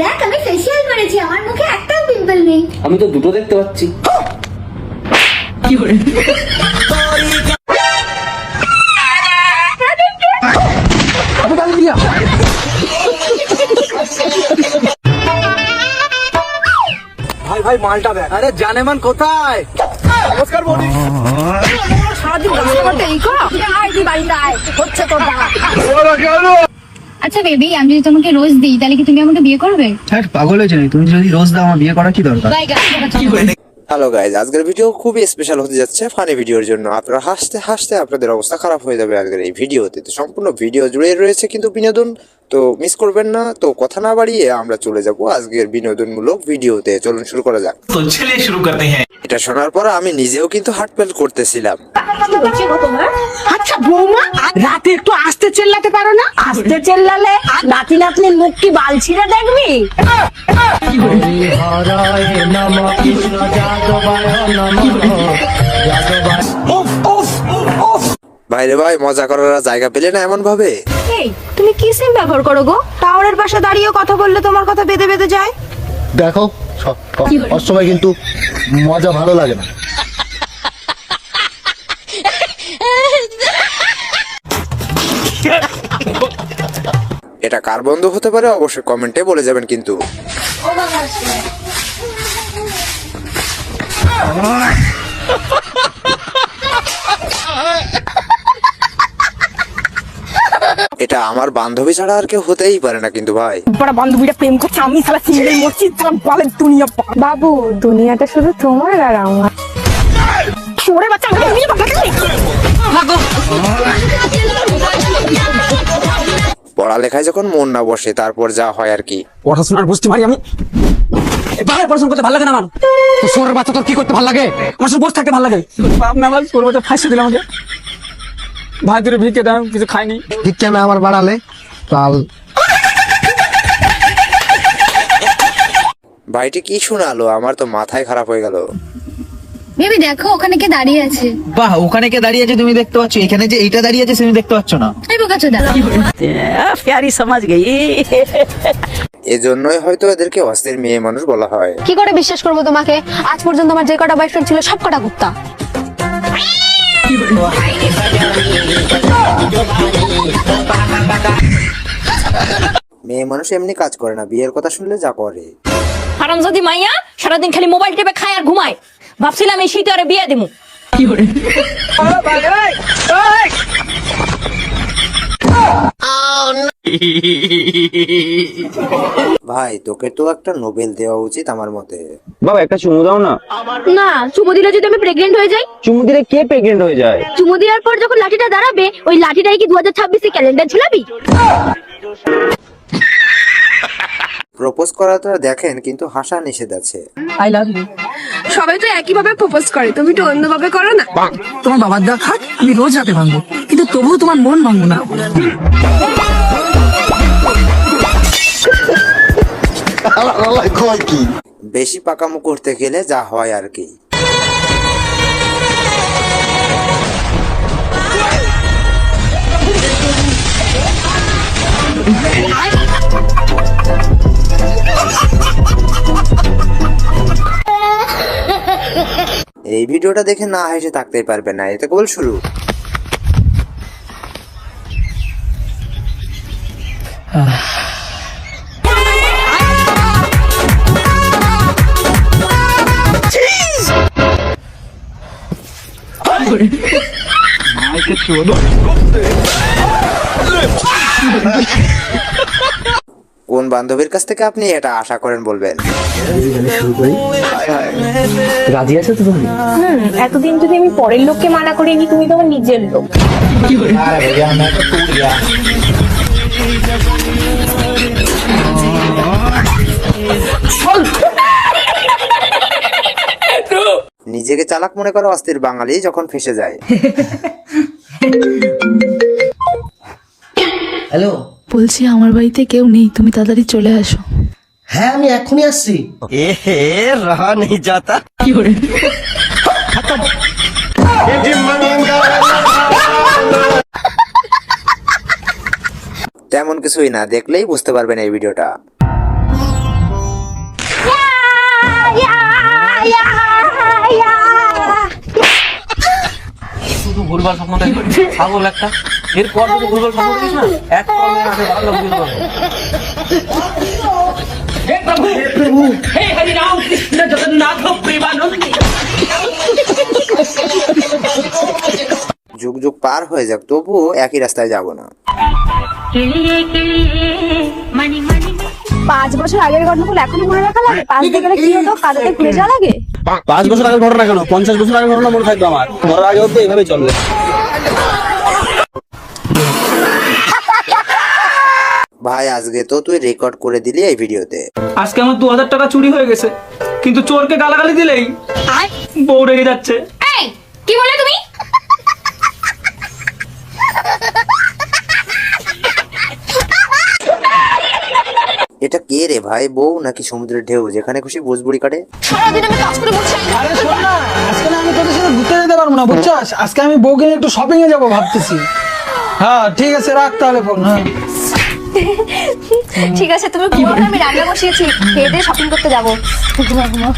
দেখ আমি ফেসিয়াল করেছি আমার মুখে একটাও পিম্পল নেই। আমি তো দুটো দেখতে পাচ্ছি। ভাই ভাই মালটা দেখ। আরে জানেমান কোথায়? নমস্কার বৌদি। সারাদিন রাস্তা এই কর। আয় তুই বাড়িতে আয়। হচ্ছে তোর দাঁড়া আচ্ছা বেবি আমি যদি তোমাকে রোজ দিই তাহলে কি তুমি আমাকে বিয়ে করবে? হ্যাঁ পাগল হয়েছে নাকি? তুমি যদি রোজ দাও আমার বিয়ে করা কি দরকার? হ্যালো গাইজ আজকের ভিডিও খুবই স্পেশাল হতে যাচ্ছে ফানি ভিডিওর জন্য। আপনারা হাসতে হাসতে আপনাদের অবস্থা খারাপ হয়ে যাবে আজকের এই ভিডিওতে তো। সম্পূর্ণ ভিডিও জুড়ে রয়েছে কিন্তু বিনোদন তো মিস করবেন না তো কথা না বাড়িয়ে আমরা চলে যাব আজকের বিনোদনমূলক ভিডিওতে। চলুন শুরু করা যাক। তো চলে শুরু করতে হ্যাঁ। এটা শোনার পর আমি নিজেও কিন্তু হার্টফেল করতেছিলাম। আচ্ছা বৌমা রাতে একটু আস্তে চেল্লাতে পারো না? আস্তে চেল্লালে নাতি নাতনির মুখ কি বালছিরা দেখবি? ও ভাইরে ভাই মজা করার জায়গা পেলে না এমন ভাবে এই তুমি কি সিম ব্যবহার করো গো? টাওয়ারের পাশে দাঁড়িয়ে কথা বললে তোমার কথা বেঁধে বেঁধে যায়। দেখো সব সবসময় কিন্তু মজা ভালো লাগে না। এটা কার বন্ধু হতে পারে? অবশ্যই কমেন্টে বলে যাবেন কিন্তু। এটা আমার বান্ধবী ছাড়া আর কেউ হতেই পারে না কিন্তু ভাই। পড়া বান্ধবীরা প্রেম করছে আমি সালা সিঙ্গেল মরছি তোমার বলে দুনিয়া বাবু দুনিয়াটা শুধু তোমার আর আমার। সরে বাচ্চা আমাকে নিয়ে পাঠাতে পড়ালেখায় যখন মন না বসে তারপর যা হয় আর কি। পড়াশোনার বুঝতে পারি আমি? এবারে পড়াশোনা করতে ভালো লাগে না আমার? তো সোরের বাচ্চা তোর কি করতে ভালো লাগে? আমার সব বসে থাকতে ভালো লাগে। বাপ না আমার সোর বাচ্চা ফাঁসি দিল আমাকে। ভাই দূরে ভিক্ষে দাও কিছু খাইনি। ভিক্ষা না আমার বাড়ালে কাল ভাইটি কি শোনালো? আমার তো মাথায় খারাপ হয়ে গেল। বেবি দেখো ওখানে কে দাঁড়িয়ে আছে। বাহ ওখানে কে দাঁড়িয়ে আছে তুমি দেখতে পাচ্ছ? এখানে যে এইটা দাঁড়িয়ে আছে তুমি দেখতে পাচ্ছ না? এই বোকাচোদা প্যারি সমাজ গই। এজন্যই হয়তো এদেরকে অস্থির মেয়ে মানুষ বলা হয়। কি করে বিশ্বাস করব তোমাকে? আজ পর্যন্ত আমার যে কটা বয়ফ্রেন্ড ছিল সব কটা কুত্তা। মেয়ে মানুষ এমনি কাজ করে না বিয়ের কথা শুনলে যা করে। হারামজাদি মাইয়া সারাদিন খালি মোবাইল টেপে খায় আর ঘুমায়। ভাবছিলাম এই শীতে আরে বিয়ে দিমু। ভাই তোকে তো একটা নোবেল দেওয়া উচিত আমার মতে। বাবা একটা চুমু দাও না। না চুমু দিলে যদি আমি প্রেগনেন্ট হয়ে যাই? চুমু দিলে কে প্রেগনেন্ট হয়ে যায়? চুমু দেওয়ার পর যখন লাঠিটা দাঁড়াবে ওই লাঠিটাই কি দু হাজার ছাব্বিশে ক্যালেন্ডার ঝুলাবি? প্রপোজ করা তো দেখেন কিন্তু হাসা নিষেধ আছে। আই লাভ ইউ সবাই তো একই ভাবে প্রপোজ করে তুমি তো অন্যভাবে করো না? তোমার বাবার দা খাট আমি রোজ রাতে ভাঙবো কিন্তু তবুও তোমার মন ভাঙবো না। বেশি পাকামো করতে গেলে যা হয় আর কি। এই ভিডিওটা দেখে না হেসে থাকতেই পারবে না এটা কেবল শুরু। কোন বান্ধবীর কাছ থেকে আপনি এটা আশা করেন বলবেন? রাজি আছে তো তুমি? এতদিন যদি আমি পরের লোককে মানা করিনি তুমি তোমার নিজের লোক। নিজেকে চালাক মনে করা অস্থির বাঙালি যখন ফেসে যায়। হ্যালো বলছি আমার বাড়িতে কেউ নেই তুমি তাড়াতাড়ি চলে আসো। হ্যাঁ আমি এখনই আসছি। এ হে নেই যাতা। কি করে তেমন কিছুই না দেখলেই বুঝতে পারবেন এই ভিডিওটা। ভুলবার সম্বন্ধে ছাগল একটা। এরপর যদি দেখিস না এক কর্মে আগে ভালো লাগবে না। যুগ যুগ পার হয়ে যাক তবুও একই রাস্তায় যাব না। পাঁচ বছর আগের ঘটনাগুলো এখনও মনে রাখা লাগে? পাঁচ গেলে কি হতো? কাদাতে ঘুরে যাওয়া লাগে? পাঁচ বছর আগের ঘটনা কেন? পঞ্চাশ বছর আগের ঘটনা মনে থাকবে আমার। মরার আগে অব্দি এইভাবে চলবে। ভাই আজকে তো তুই রেকর্ড করে দিলি এই ভিডিওতে। আজকে আমার দু হাজার টাকা চুরি হয়ে গেছে কিন্তু চোরকে গালাগালি দিলেই বউ রেগে যাচ্ছে। এই কি বলে তুমি? এটা কে রে ভাই বউ নাকি সমুদ্রের ঢেউ যেখানে খুশি বুঝবুড়ি কাটে? সারাদিন আমি কাজ করে বসে আরে শোন না আজকে না আমি তোদের সাথে ঘুরতে যেতে পারব না বুঝছস? আজকে আমি বউকে নিয়ে একটু শপিং এ যাব ভাবতেছি। হ্যাঁ ঠিক আছে রাখ তাহলে ফোন হ্যাঁ। ঠিক আছে তুমি ঘুমাও আমি রান্না বসিয়েছি। খেয়ে দিয়ে শপিং করতে যাব। ঘুমাও ঘুমাও।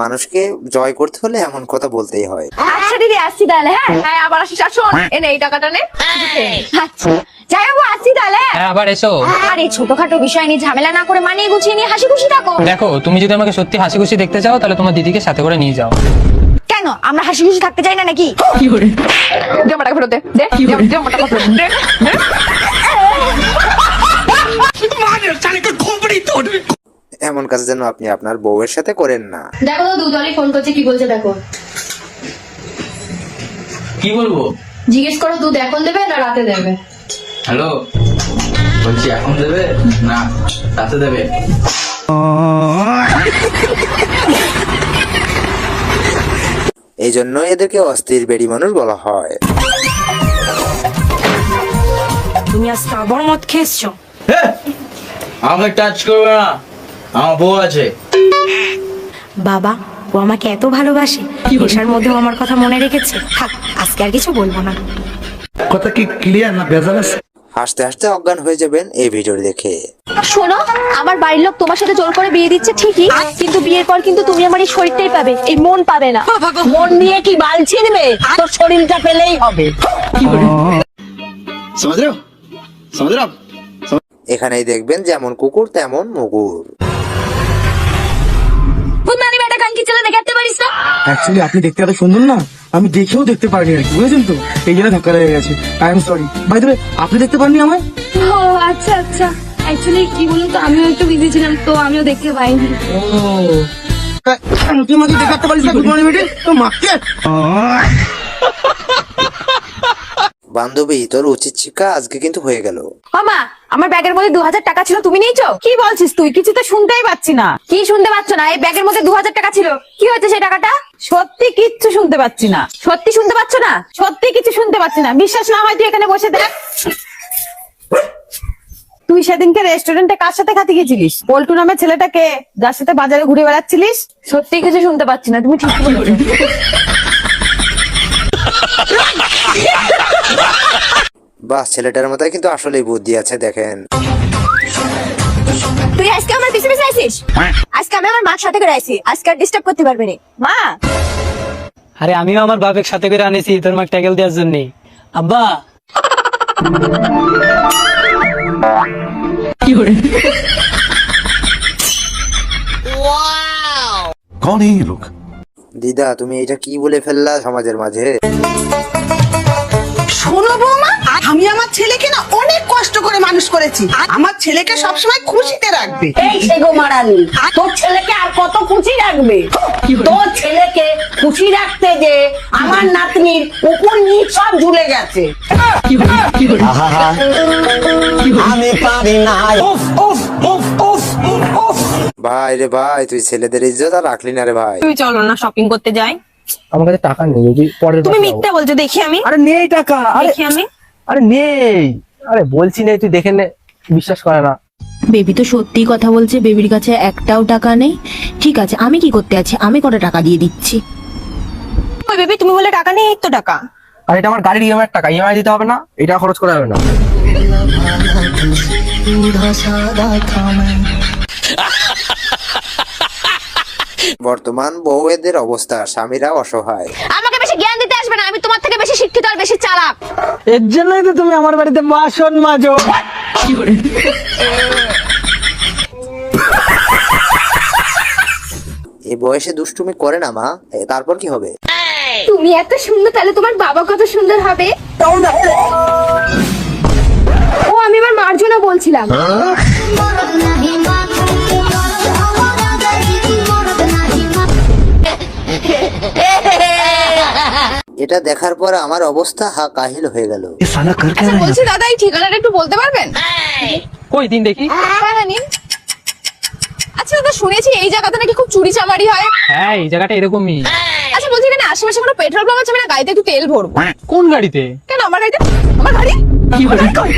মানুষকে জয় করতে হলে এমন কথা বলতেই হয়। আচ্ছা দিদি আসছি তাহলে হ্যাঁ? হ্যাঁ আবার আসিস আর শোন এনে এই টাকাটা নে। আচ্ছা। যাই হোক আসছি তাহলে। হ্যাঁ আবার এসো। আর এই ছোটখাটো বিষয় নিয়ে ঝামেলা না করে মানিয়ে গুছিয়ে নিয়ে হাসি খুশি থাকো। দেখো তুমি যদি আমাকে সত্যি হাসি খুশি দেখতে চাও তাহলে তোমার দিদিকে সাথে করে নিয়ে যাও। কেন আমরা হাসি খুশি থাকতে চাই না নাকি? ফেরত দে। দে ফেরত দে। এমন কাজ যেন আপনি আপনার বউয়ের সাথে করেন না। দেখো তো দুদলই ফোন করছে কি বলছে দেখো। কি বলব? জিজ্ঞেস করো দুধ এখন দেবে না রাতে দেবে? হ্যালো? বলছি এখন দেবে? না রাতে দেবে। এই জন্য এদেরকে অস্থির বেড়ি মানুষ বলা হয়। তুমি আজকে আবার মদ খেয়েছো? আমাকে টাচ করবে না। আমার বউ আছে। বাবা ও আমাকে এত ভালোবাসে। পেশার মধ্যেও আমার কথা মনে রেখেছে। থাক আজকে আর কিছু বলব না। কথা কি ক্লিয়ার না ভেজাল আছে? হাসতে হাসতে অজ্ঞান হয়ে যাবেন এই ভিডিও দেখে। শোনো আমার বাড়ির লোক তোমার সাথে জোর করে বিয়ে দিচ্ছে ঠিকই কিন্তু বিয়ের পর কিন্তু তুমি আমার এই শরীরটাই পাবে এই মন পাবে না। মন নিয়ে কি বাল ছিনবে তোর শরীরটা পেলেই হবে। এখানেই দেখবেন যেমন কুকুর তেমন মুগুর। আপনি দেখতে এত সুন্দর না? আমি দেখেও দেখতে পারিনি আর কি বুঝেছেন তো? এই জন্য ধাক্কা লেগে গেছে। আই এম সরি ভাই তবে আপনি দেখতে পাননি আমায়? ও আচ্ছা আচ্ছা। অ্যাকচুয়ালি কি বলুন তো আমিও একটু বিজি ছিলাম তো আমিও দেখতে পাইনি। ও তুই আমাকে দেখাতে পারিস না গুড মর্নিং বেটি? তো মাকে? বান্ধবী, তোর উচিত শিক্ষা আজকে কিন্তু হয়ে গেল। মামা আমার ব্যাগের মধ্যে দু হাজার টাকা ছিল, তুমি নিয়েছো? কি বলছিস তুই? কিছু তো শুনতেই পাচ্ছি না। কি শুনতে পাচ্ছ না? এই ব্যাগের মধ্যে দু হাজার টাকা ছিল। কি হয়েছে সেই টাকাটা? সত্যি কিচ্ছু শুনতে পাচ্ছি না। সত্যি শুনতে পাচ্ছ না? সত্যি কিছু শুনতে পাচ্ছি না। বিশ্বাস না হয় তুই এখানে বসে দেখ। তুই সেদিনকে রেস্টুরেন্টে কার সাথে খাতে গেছিলিস? পল্টু নামের ছেলেটাকে যার সাথে বাজারে ঘুরে বেড়াচ্ছিলিস? সত্যি কিছু শুনতে পাচ্ছি না। তুমি ঠিক বলেছ। বা ছেলেটার মাথায় কিন্তু আসলেই বুদ্ধি আছে দেখেন। তুই আজকে আমার পিছনে আসিস আজকে আমি আমার মার সাথে করে আসি আজকে আর ডিস্টার্ব করতে পারবে না। মা! আরে আমিও আমার বাপের সাথে করে আনেছি তোর মা ট্যাকেল দেওয়ার জন্য। আব্বা! কোন এই লোক? দিদা তুমি এটা কি বলে ফেললা সমাজের মাঝে? শোনো বৌমা আমি আমার ছেলেকে না অনেক কষ্ট করে মানুষ করেছি। আমার ছেলেকে সবসময় খুশিতে রাখবে। এই সেগো মারানি তোর ছেলেকে আর কত খুশি রাখবে? তোর ছেলেকে খুশি রাখতে যে আমার নাতনির উপর নিচ সব ঝুলে গেছে। ভাই রে ভাই তুই ছেলেদের ইজ্জত আর রাখলি না রে ভাই। তুমি চলো না শপিং করতে যাই। আমার কাছে টাকা নেই পরের তুমি মিথ্যা বলছো দেখি আমি। আরে নেই টাকা। আরে দেখি আমি। আরে নেই। আরে বলছি নেই তুই দেখে নে। বিশ্বাস করে না। বেবি তো সত্যি কথা বলছে বেবির কাছে একটাও টাকা নেই। ঠিক আছে আমি কি করতে আছি? আমি কত টাকা দিয়ে দিচ্ছি? ওই বেবি তুমি বলে টাকা নেই এই তো টাকা। আর এটা আমার গাড়ির ইএমআই টাকা ইএমআই দিতে হবে না এটা খরচ করা হবে না। বর্তমান বউয়েদের অবস্থা স্বামীরা অসহায়। আমাকে বেশি জ্ঞান দিতে আসবে না আমি তোমার থেকে বেশি শিক্ষিত আর বেশি চালাক এর জন্যই তো তুমি আমার বাড়িতে বাসন মাজো এই বয়সে দুষ্টুমি করে না মা এ, তারপর কি হবে তুমি এত সুন্দর তাহলে তোমার বাবা কত সুন্দর হবে ও আমি আমার মার জন্য বলছিলাম এটা দেখার পর আমার অবস্থা হা কাহিল হয়ে গেল। আচ্ছা বলছি দাদা এই ঠিকানাটা একটু বলতে পারবেন? কই দিন দেখি। হ্যাঁ হ্যাঁ নিন। আচ্ছা দাদা শুনেছি এই জায়গাতে নাকি খুব চুরি চামারি হয়। হ্যাঁ এই জায়গাটা এরকমই। আচ্ছা বলছি এখানে আশেপাশে কোনো পেট্রোল পাম্প আছে? আমি না গাড়িতে একটু তেল ভরবো। কোন গাড়িতে? কেন আমার গাড়িতে? আমার গাড়ি? আমার গাড়ি?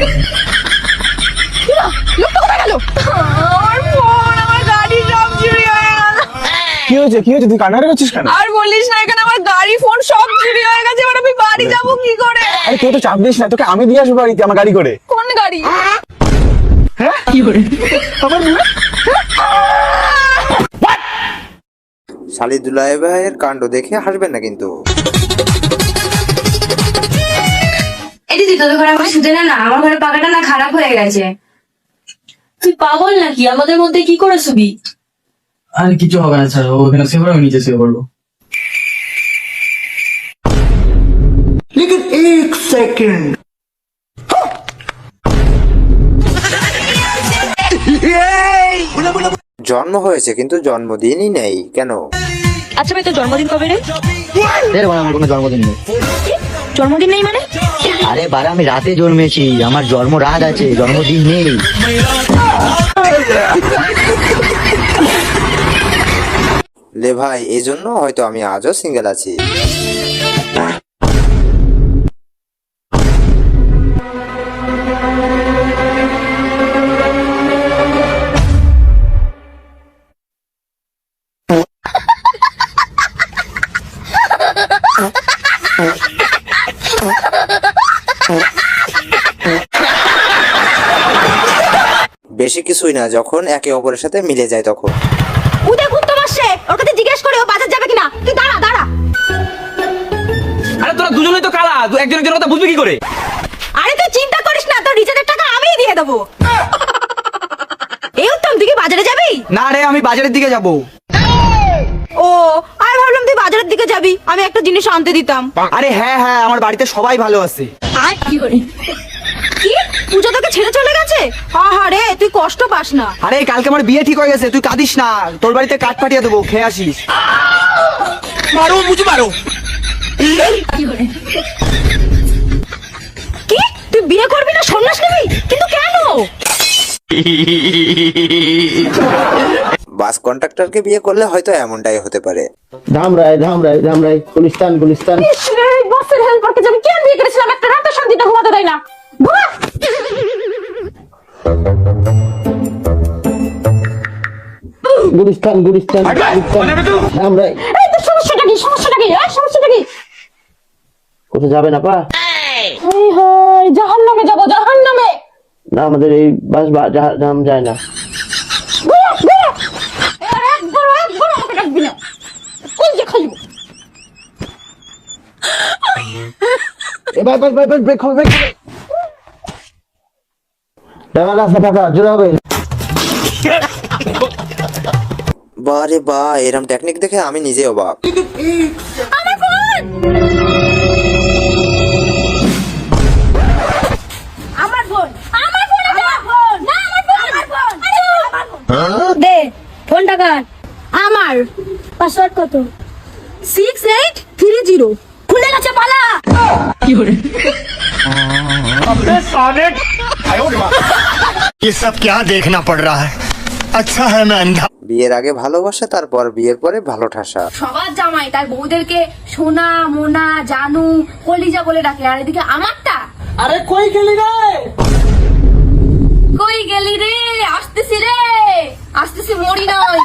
কি না? লোকটা কোথায় গেল? আমার ফোন আমার গাড়ি সব চুরি হয়ে গেল। কি হয়েছে? কি হয়েছে? তুই কান্নাকাটি করছিস কেন? আর বলিস না এখানে আমার গাড়ি ফোন সব চুরি হয়ে গেছে এবার আমি বাড়ি যাব কি করে? আরে তুই তো চাপ দিস না তোকে আমি দিয়ে আসব বাড়িতে আমার গাড়ি করে। কোন গাড়ি? শালি দুলাই ভাইয়ের কাণ্ড দেখে হাসবেন না কিন্তু। এই দিদি তোদের ঘরে আমার শুতে না না আমার ঘরে পাকাটা না খারাপ হয়ে গেছে। তুই পাগল নাকি? আমাদের মধ্যে কি করে শুবি আর কিছু হবে না স্যার ওখানে শুয়ে পড়ো আমি নিচে শুয়ে পড়ব জন্ম হয়েছে কিন্তু জন্মদিনই নেই কেন? আচ্ছা ভাই তোর জন্মদিন কবে রে? এর মানে আমার কোনো জন্মদিন নেই। জন্মদিন নেই মানে? আরে বারা আমি রাতে জন্মেছি আমার জন্ম রাত আছে জন্মদিন নেই। লে ভাই এই জন্য হয়তো আমি আজও সিঙ্গেল আছি। কিছুই না যখন একে অপরের সাথে মিলে যায় তখন। উদয় ঘুরতে বসছে ওর কাছে জিজ্ঞেস করে ও বাজার যাবে কিনা। তুই দাঁড়া দাঁড়া। আরে তোরা দুজনেই তো কালা একজন একজনের কথা বুঝবি কি করে? আরে তুই চিন্তা করিস না তোর রিচার্জের টাকা আমিই দিয়ে দেবো। এই উত্তম তুই কি বাজারে যাবি? না রে আমি বাজারের দিকে যাব। ও আর ভাবলাম তুই বাজারের দিকে যাবি আমি একটা জিনিস আনতে দিতাম। আরে হ্যাঁ হ্যাঁ আমার বাড়িতে সবাই ভালো আছে। কি পূজা তোকে ছেড়ে চলে গেছে? আহারে তুই কষ্ট পাস না। আরে কালকে আমার বিয়ে ঠিক হয়ে গেছে তুই কাঁদিস না। তোর বাড়িতে কাঠ পাঠিয়ে দেবো খেয়ে আসিস। মারো বুঝি মারো। কি? তুই বিয়ে করবি না সন্ন্যাস নিবি? কিন্তু কেন? বাস কন্ট্রাক্টরকে বিয়ে করলে হয়তো এমনটাই হতে পারে। ধাম রায় ধাম রায় ধাম রায়। গুলিস্তান গুলিস্তান। বসের হেল্পারকে যাবি কেন বিয়ে করেছিলাম? একটা রাতে শান্তিটা ঘুমাতে দেয় না। গুলিস্তান গুলিস্তান তোর সমস্যাটা কি সমস্যাটা কি সমস্যাটা কি কোথাও যাবে না পা হাই হাই জাহান্নামে যাব জাহান্নামে না আমাদের এই বাস বা- জা- জাম যায় না এবার ব্রেক হবে ব্রেক হবে ডাঙা রাস্তা ফাঁকা জোরে হবে। বারে বা এরম টেকনিক দেখে আমি নিজে অবাক। আমার ফোন আমার আমার ফোন না আমার ফোন আমার ফোন আমার ফোন দে ফোনটা কার? আমার। পাসওয়ার্ড কত? সিক্স এইট থ্রি জিরো খুলে গেছে পালা! ये सब क्या देखना पड़ रहा है अच्छा है मैं अंधा বিয়ের আগে ভালোবাসা তারপর বিয়ের পরে ভালো ঠাসা সবার জামাই তার বউদেরকে সোনা মোনা জানু কলিজা বলে ডাকে আর এদিকে আমারটা আরে কই গেলি রে কই গেলি রে আসতেছি রে আসতেছি মরি নয়